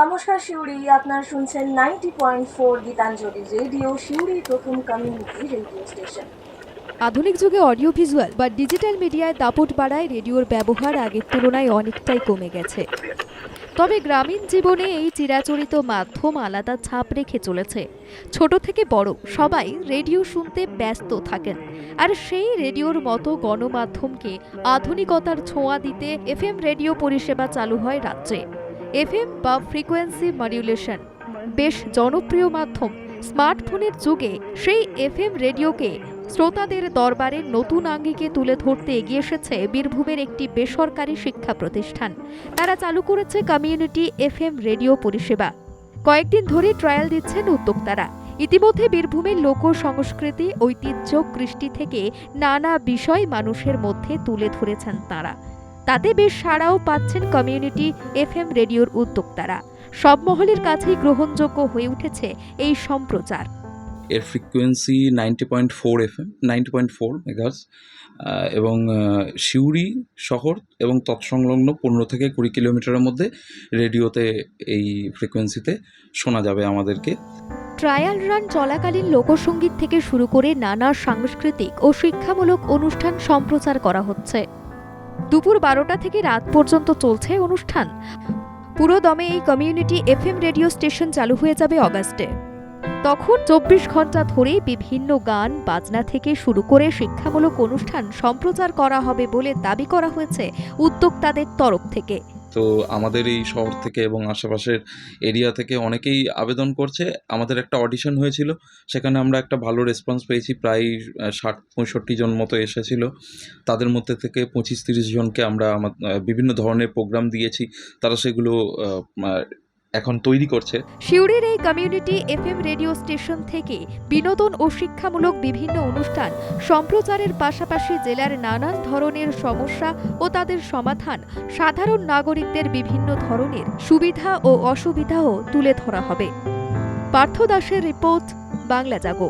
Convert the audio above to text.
নমস্কার শিউরি, আপনারা শুনছেন ninety point four Gitanjali radio Suri প্রথম কমিউনিটি রেডিও স্টেশন আধুনিক যুগে অডিও ভিজুয়াল বা ডিজিটাল মিডিয়ায় দাপট বাড়ায় রেডিওর ব্যবহার আগের তুলনায় অনেকটাই কমে গেছে। তবে গ্রামীণ জীবনে এই চিরাচরিত মাধ্যম আলাদা ছাপ রেখে চলেছে। ছোট থেকে বড় সবাই রেডিও শুনতে ব্যস্ত থাকেন। আর সেই রেডিওর মতো গণমাধ্যমকে আধুনিকতার ছোঁয়া দিতে এফএম রেডিও পরিষেবা চালু হয় রাজ্যে। এফএম বা ফ্রিকোয়েন্সি মডিউলেশন। বেশ জনপ্রিয় মাধ্যম। স্মার্টফোনের যুগে সেই এফএম রেডিওকে শ্রোতাদের দরবারে নতুন আঙ্গিকে তুলে ধরতে এগিয়ে এসেছে বীরভূমের একটি বেসরকারি শিক্ষা প্রতিষ্ঠান। তারা চালু করেছে কমিউনিটি এফএম রেডিও পরিষেবা। কয়েকদিন ধরে ট্রায়াল দিচ্ছেন উদ্যোক্তারা। ইতিমধ্যে বীরভূমের লোক সংস্কৃতি ঐতিহ্য, কৃষ্টি থেকে নানা বিষয় মানুষের মধ্যে তুলে ধরেছেন তারা। তাতে বেশ সাড়াও পাচ্ছেন কমিউনিটি এফএম রেডিওর উদ্যোক্তারা। সব মহলের কাছেই গ্রহণযোগ্য হয়ে উঠেছে এই সম্প্রচার। এর frequency ninety point four F M ninety point four মেগাস এবং সিউড়ি শহর এবং তৎসংলগ্ন পনেরো থেকে কুড়ি কিলোমিটারের মধ্যে রেডিওতে এই ফ্রিকোয়েন্সিতে শোনা যাবে আমাদেরকে। ট্রায়াল রান চলাকালীন লোকসঙ্গীত থেকে শুরু করে নানা সাংস্কৃতিক ও শিক্ষামূলক অনুষ্ঠান সম্প্রচার করা হচ্ছে। দুপুর বারোটা থেকে রাত পর্যন্ত চলছে অনুষ্ঠান। পুরো দমে এই কমিউনিটি এফএম রেডিও স্টেশন চালু হয়ে যাবে অগাস্টে। তখন চব্বিশ ঘণ্টা ধরে বিভিন্ন গান, বাজনা থেকে শুরু করে শিক্ষামূলক অনুষ্ঠান সম্প্রচার করা হবে বলে দাবি করা হয়েছে উদ্যোক্তাদের তরফ থেকে। তো আমাদের এই শহর থেকে এবং আশেপাশের এরিয়া থেকে অনেকেই আবেদন করছে। আমাদের একটা অডিশন হয়েছিল, সেখানে আমরা একটা ভালো রেসপন্স পেয়েছি, প্রায় ষাট, পঁয়ষট্টি জন মতো এসেছিল। তাদের মধ্যে থেকে পঁচিশ, তিরিশ জনকে আমরা বিভিন্ন ধরনের প্রোগ্রাম দিয়েছি। তারা সেগুলো এখন তৈরি করছে। সিউড়ির এই কমিউনিটি এফএম রেডিও স্টেশন থেকে বিনোদন ও শিক্ষামূলক বিভিন্ন অনুষ্ঠান, সম্প্রচারের পাশাপাশি জেলার নানান ধরনের সমস্যা ও তাদের সমাধান সাধারণ নাগরিকদের বিভিন্ন ধরনের সুবিধা ও অসুবিধাও তুলে ধরা হবে। পার্থ দাসের রিপোর্ট, বাংলা জাগো।